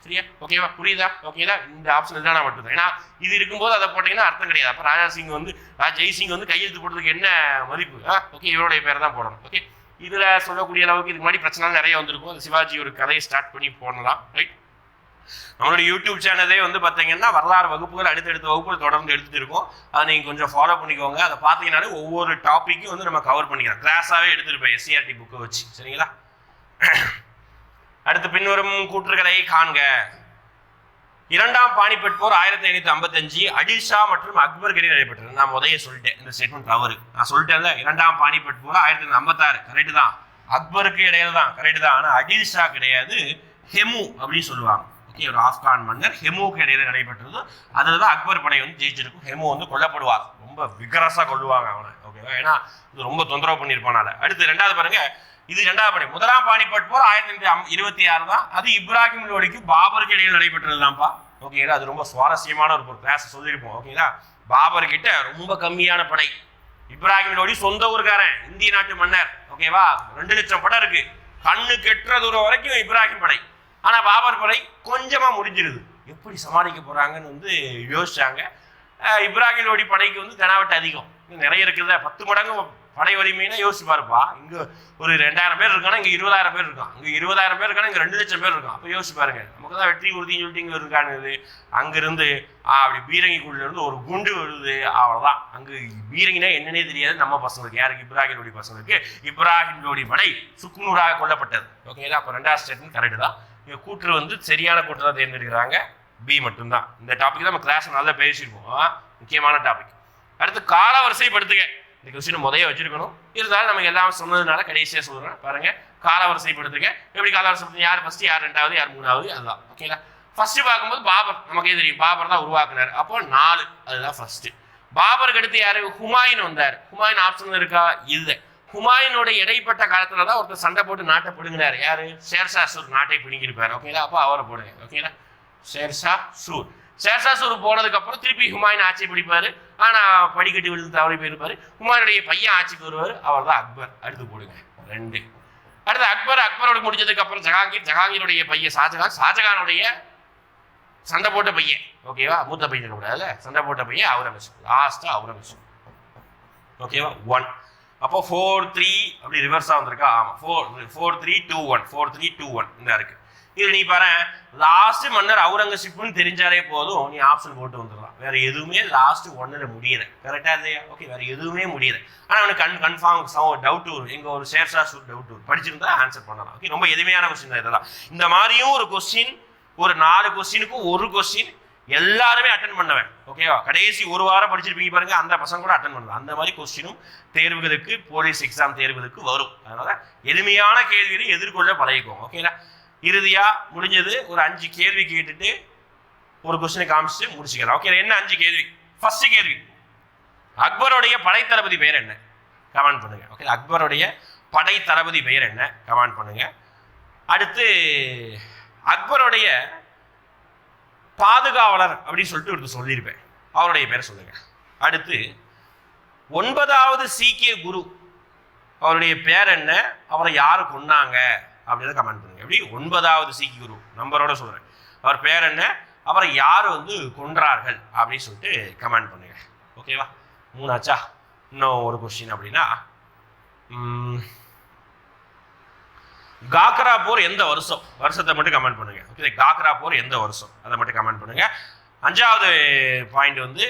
சரியா? ஓகேவா புரியுதா? ஓகேதா இந்த ஆப்ஷன் இல்லைனா மட்டும் தான் ஏன்னா இது இருக்கும்போது அதை போட்டீங்கன்னா அர்த்தம் கிடையாது. அப்போ ராஜா சிங் வந்து ராஜா ஜெய்சிங் வந்து கையெழுத்து போடுறதுக்கு என்ன மதிப்பு? ஓகே இவருடைய பேரை தான் போடணும். ஓகே இதில் சொல்லக்கூடிய அளவுக்கு இதுக்கு முன்னாடி பிரச்சனை நிறைய வந்திருக்கும். அந்த சிவாஜி ஒரு கதையை ஸ்டார்ட் பண்ணி போடலாம் ரைட் நம்மளோட யூடியூப் சேனலே வந்து பார்த்தீங்கன்னா வரலாறு வகுப்புகள் அடுத்தடுத்த வகுப்புகள் தொடர்ந்து எடுத்துகிட்டு இருக்கோம். அதை நீங்கள் கொஞ்சம் ஃபாலோ பண்ணிக்கோங்க. அதை பார்த்தீங்கன்னாலே ஒவ்வொரு டாப்பிக்கும் வந்து நம்ம கவர் பண்ணிக்கலாம். கிளாஸாகவே எடுத்துருப்பேன் எஸ்சிஆர்டி புக்கை வச்சு. சரிங்களா? அடுத்து பின்வரும் கூற்றுகளை காண்க. இரண்டாம் பானிபட் போர் ஆயிரத்தி ஐநூத்தி ஐம்பத்தஞ்சு அடிஷா மற்றும் அக்பருக்கு இடையே நடைபெற்றது நான் முதைய சொல்லிட்டேன் இந்த ஸ்டேட்மெண்ட் தவறு. நான் சொல்லிட்டேன்ல இரண்டாம் பானிபட் போர் ஆயிரத்தி ஐநூத்தி ஐம்பத்தாறு. கரெக்டு தான். அக்பருக்கு இடையில தான் கரெக்டு தான். ஆனால் அடிஷா கிடையாது ஹெமு அப்படின்னு சொல்லுவாங்க. ஓகே ஒரு ஆப்கான் மன்னர் ஹெமுவுக்கு இடையில நடைபெற்றது. அதில் தான் அக்பர் படை வந்து ஜெயிச்சிருக்கும். ஹெமு வந்து கொல்லப்படுவார். ரொம்ப விகரஸா கொள்ளுவாங்க அவனை. ஓகேவா ஏன்னா இது ரொம்ப தொந்தரவு பண்ணியிருப்பானால. அடுத்து ரெண்டாவது பாருங்க. இது ரெண்டாவது படை முதலாம் பாணிப்பட் போர் ஆயிரத்தி இருபத்தி ஆறு தான். அது இப்ராஹிம் லோடிக்கு பாபருக்கு இடையில் நடைபெற்றது தான்ப்பா ஓகேங்களா அது ரொம்ப சுவாரஸ்யமான ஒரு கிளாஸ் சொல்லியிருப்போம். ஓகேங்களா பாபர் கிட்ட ரொம்ப கம்மியான படை. இப்ராஹிம் லோடி சொந்த ஊருக்காரன் இந்திய நாட்டு மன்னர். ஓகேவா ரெண்டு லட்சம் படம் இருக்கு. கண்ணு கெட்டுற தூரம் வரைக்கும் இப்ராஹிம் படை. ஆனால் பாபர் படை கொஞ்சமாக முடிஞ்சிருது. எப்படி சமாளிக்க போகிறாங்கன்னு வந்து யோசிச்சாங்க. இப்ராஹிம் லோடி படைக்கு வந்து தெனாவட்டு அதிகம். நிறைய இருக்குல்ல பத்து மடங்கு படை வலிமைன்னா யோசிச்சு பாருப்பா. இங்கே ஒரு ரெண்டாயிரம் பேர் இருக்கானா இங்கே இருபதாயிரம் பேர் இருக்கான். இங்கே இருபதாயிரம் பேர் இருக்கானா இங்கே ரெண்டு லட்சம் பேர் இருக்கான். அப்போ யோசிச்சு பாருங்க நமக்கு தான் வெற்றி உறுதின்னு சொல்லிட்டு இங்கே இருக்கானுது அங்கேருந்து அப்படி பீரங்கிக்குள்ளேருந்து ஒரு குண்டு வருது அவ்வளோதான் அங்கே பீரங்கினா என்னன்னே தெரியாது நம்ம பசங்களுக்கு. யாருக்கு? இப்ராஹிம் லோடி பசங்களுக்கு. இப்ராஹிம் லோடி படை சுக்குநூறாக கொல்லப்பட்டது. ஓகேங்களா அப்போ ரெண்டாவது ஸ்டேட்மெண்ட் கரெக்டு தான். இங்கே கூற்று வந்து சரியான கூற்று தான் தேர்ந்தெடுக்கிறாங்க. பி மட்டும்தான். இந்த டாபிக் தான் நம்ம கிளாஸ் நல்லா பேசியிருப்போம் முக்கியமான டாபிக் அடுத்து கால வரிசைப்படுத்துக இந்த கொஸ்டின் முதைய வச்சிருக்கணும். இருந்தாலும் நமக்கு எல்லாம் சொன்னதுனால கடைசியாக சொல்கிறேன் பாருங்க. கால வரிசைப்படுத்துக எப்படி கால வரிசைப்படுத்து யார் ஃபர்ஸ்ட் யார் ரெண்டாவது யார் மூணாவது? அதுதான். ஓகேங்களா ஃபர்ஸ்ட் பார்க்கும்போது பாபர். நமக்கே தெரியும். பாபர் தான் உருவாக்குனார். அப்போ நாலு. அதுதான் ஃபர்ஸ்ட் பாபருக்கு அடுத்து யாரு? ஹுமாயூன் வந்தார். ஹுமாயூன் ஆப்ஷன் இருக்கா? இல்லை. ஹுமாயூனோட இடைப்பட்ட காலத்துல தான் ஒருத்தர் சண்டை போட்டு நாட்டை பிடுங்கினார். யாரு? ஷேர்ஷாசூர் நாட்டை பிடுங்கியிருப்பார். ஓகேங்களா அப்போ அவரை போடுங்க. ஓகேங்களா ஷேர்ஷா சூர். ஷேர்ஷா சூர் போனதுக்கப்புறம் திருப்பி ஹுமாயின் ஆட்சி பிடிப்பார். ஆனால் படிக்கட்டு விழுந்து தவறி போயிருப்பார். ஹுமாயினுடைய பையன் ஆட்சிக்கு வருவார். அவர் தான் அக்பர். அடுத்து போடுங்க. ரெண்டு. அடுத்து அக்பர் அக்பரோட முடிஞ்சதுக்கு அப்புறம் ஜஹாங்கீர். ஜஹாங்கீருடைய பையன் ஷாஜகான். ஷாஜகானுடைய சண்டை போட்ட பையன். ஓகேவா மூத்த பையன் கூடாதுல சண்டை போட்ட பையன் அவுரங்கசீப். லாஸ்ட்டாக அவுரங்கசீப். ஓகேவா ஒன் அப்போ ஃபோர் த்ரீ அப்படி ரிவர்ஸாக வந்திருக்கா? ஆமாம் four four three two one four three two one இந்த இருக்குது இது நீ பாரு. லாஸ்ட் மன்னர் அவுரங்கசீப்னு தெரிஞ்சாலே போதும். நீ ஆப்ஷன் போட்டு வந்துடலாம். வேற எதுவுமே லாஸ்ட் ஒன்னில் முடியல. கரெக்டா இல்லையா? ஓகே வேற எதுவுமே முடியல. ஆனால் அவனுக்கு கன் கன்ஃபார்ம் டவுட் வரும் எங்க ஒரு ஷேர்ஷா சூட் டவுட் வரும் படிச்சிருந்தா ஆன்சர் பண்ணலாம். ஓகே ரொம்ப எளிமையான கொஸ்டின் தான் இதெல்லாம். இந்த மாதிரியும் ஒரு கொஸ்டின் ஒரு நாலு கொஸ்டினுக்கும் ஒரு கொஸ்டின் எல்லாருமே அட்டன் பண்ணுவேன். ஓகேவா கடைசி ஒரு வாரம் படிச்சிருப்பீங்க பாருங்க அந்த பசங்க கூட அட்டன் பண்ணுவேன் அந்த மாதிரி கொஸ்டினும் தேர்வுகளுக்கு போலீஸ் எக்ஸாம் தேர்வுகளுக்கு வரும். அதனால எளிமையான கேள்வியை எதிர்கொள்ள பழகிக்கும் ஓகேங்களா இறுதியாக முடிஞ்சது ஒரு அஞ்சு கேள்வி கேட்டுட்டு ஒரு கொஸ்டினை காமிச்சு முடிச்சுக்கலாம். ஓகே என்ன அஞ்சு கேள்வி? ஃபர்ஸ்ட் கேள்வி. அக்பருடைய படை தளபதி பெயர் என்ன? கமெண்ட் பண்ணுங்க. ஓகே அக்பருடைய படை தளபதி பெயர் என்ன? கமெண்ட் பண்ணுங்க. அடுத்து அக்பருடைய பாதுகாவலர் அப்படின்னு சொல்லிட்டு ஒருத்தர் சொல்லியிருப்பேன். அவருடைய பேரை சொல்லுங்க. அடுத்து ஒன்பதாவது சீக்கிய குரு. அவருடைய பேர் என்ன? அவரை யார் கொன்னாங்க? அப்படின்னு கமெண்ட் பண்ணுங்க. எப்படி? ஒன்பதாவது சீக் குரு நம்பரோட சொல்றேன். அவர் பேர் என்ன? அவரை யார் வந்து கொன்றார்கள்? அப்படின்னு சொல்லிட்டு கமெண்ட் பண்ணுங்க. ஓகேவா மூணாச்சா? இன்னும் ஒரு கொஸ்டின் அப்படின்னா காக்ரா போர் எந்த வருஷம்? வருஷத்தை மட்டும் கமெண்ட் பண்ணுங்க. ஓகே காக்ரா போர் எந்த வருஷம்? அதை மட்டும் கமெண்ட் பண்ணுங்க. அஞ்சாவது பாயிண்ட் வந்து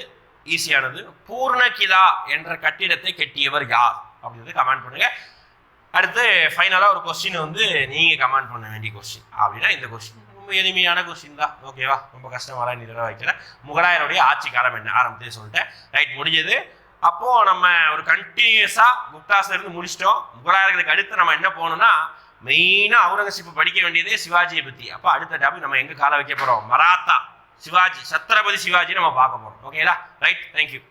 ஈஸியானது பூர்ணகிலா என்ற கட்டிடத்தை கட்டியவர் யார்? அப்படின்றத கமெண்ட் பண்ணுங்க. அடுத்து ஃபைனலாக ஒரு கொஸ்டின் வந்து நீங்கள் கமெண்ட் பண்ண வேண்டிய கொஸ்டின் அப்படின்னா இந்த கொஸ்டின் ரொம்ப எளிமையான கொஸ்டின் தான். ஓகேவா ரொம்ப கஷ்டமாலாம் நீ தடவை வைக்கிறேன் முகலாயருடைய ஆட்சி காலம் என்ன? ஆரம்பத்தே சொல்லிட்டேன். ரைட் முடிஞ்சது. அப்போது நம்ம ஒரு கண்டினியூஸாக குப்தாசிலிருந்து முடிச்சிட்டோம். முகலாயர்களுக்கு அடுத்து நம்ம என்ன போகணும்னா மெயினாக அவுரங்கசீப் படிக்க வேண்டியதே சிவாஜியை பற்றி அப்போ அடுத்த டாபிக் நம்ம எங்கே காலை வைக்க போகிறோம் மராத்தா. சிவாஜி சத்ரபதி சிவாஜி நம்ம பார்க்க போகிறோம் ஓகேங்களா ரைட் தேங்க்யூ